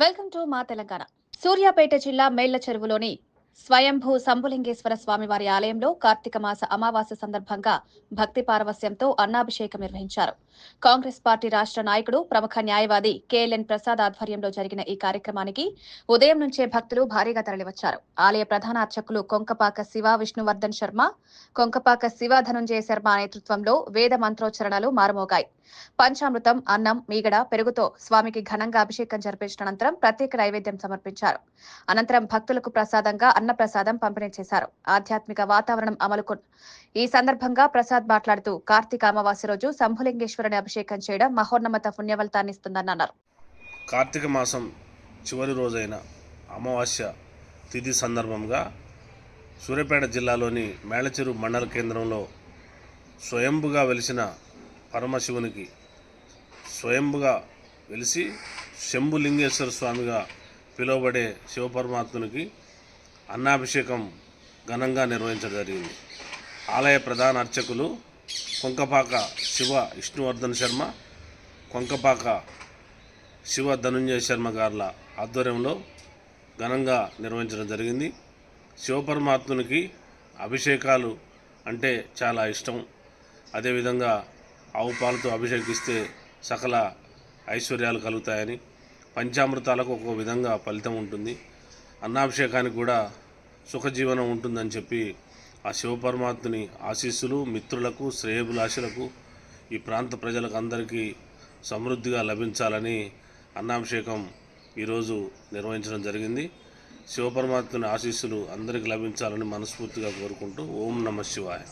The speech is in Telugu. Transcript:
వెల్కమ్ టు మా తెలంగాణ. సూర్యాపేట జిల్లా మేళ్ళ చెరువులోని స్వయంభూ సంబులింగేశ్వర స్వామివారి ఆలయంలో కార్తీక మాస అమావాస్య సందర్భంగా భక్తి పారవస్యంతో అన్నాభిషేకం నిర్వహించారు. కాంగ్రెస్ పార్టీ రాష్ట్ర నాయకుడు ప్రముఖ న్యాయవాది కేఎల్ఎన్ ప్రసాద్ ఆధ్వర్యంలో జరిగిన ఈ కార్యక్రమానికి ఉదయం నుంచే భక్తులు భారీగా తరలివచ్చారు. ఆలయ ప్రధాన అర్చకులు కొంకపాక శివ విష్ణువర్ధన్ శర్మ కొంకపాక శివ ధనుంజయ శర్మ నేతృత్వంలో వేద మంత్రోచ్చరణలు మారుమోగాయి. పంచామృతం అన్నం మీగడ పెరుగుతో స్వామికి ఘనంగా అభిషేకం జరిపించిన అనంతరం ప్రత్యేక నైవేద్యం సమర్పించారు. అనంతరం భక్తులకు ప్రసాదంగా అన్నప్రసాదం పంపిణీ చేశారు. ఆధ్యాత్మిక వాతావరణం అమలుకు ఈ సందర్భంగా ప్రసాద్ మాట్లాడుతూ కార్తీక అమావాస్య రోజు శంభులింగేశ్వరుని అభిషేకం చేయడం మహోన్నమత పుణ్యఫలితాన్ని ఇస్తుందని అన్నారు కార్తీక మాసం చివరి రోజైన అమావాస్య తిథి సందర్భంగా సూర్యాపేట జిల్లాలోని మేళచెరు మండల కేంద్రంలో స్వయంభుగా వెలిసిన పరమశివునికి స్వయంభుగా వెలిసి శంభులింగేశ్వర స్వామిగా పిలువబడే శివపరమాత్మునికి అన్నాభిషేకం ఘనంగా నిర్వహించడం జరిగింది. ఆలయ ప్రధాన అర్చకులు కొంకపాక శివ విష్ణువర్ధన్ శర్మ కొంకపాక శివ ధనుంజయ శర్మ గారుల ఆధ్వర్యంలో ఘనంగా నిర్వహించడం జరిగింది. శివపరమాత్మునికి అభిషేకాలు అంటే చాలా ఇష్టం. అదేవిధంగా ఆవు పాలతో అభిషేకిస్తే సకల ఐశ్వర్యాలు కలుగుతాయని పంచామృతాలకు ఒక విధంగా ఫలితం ఉంటుంది. అన్నాభిషేకానికి కూడా సుఖజీవనం ఉంటుందని చెప్పి ఆ శివపరమాత్ముని ఆశీస్సులు మిత్రులకు శ్రేయభిలాషులకు ఈ ప్రాంత ప్రజలకు అందరికీ సమృద్ధిగా లభించాలని అన్నాభిషేకం ఈరోజు నిర్వహించడం జరిగింది. శివపరమాత్ముని ఆశీస్సులు అందరికీ లభించాలని మనస్ఫూర్తిగా కోరుకుంటూ ఓం నమ శివాయ.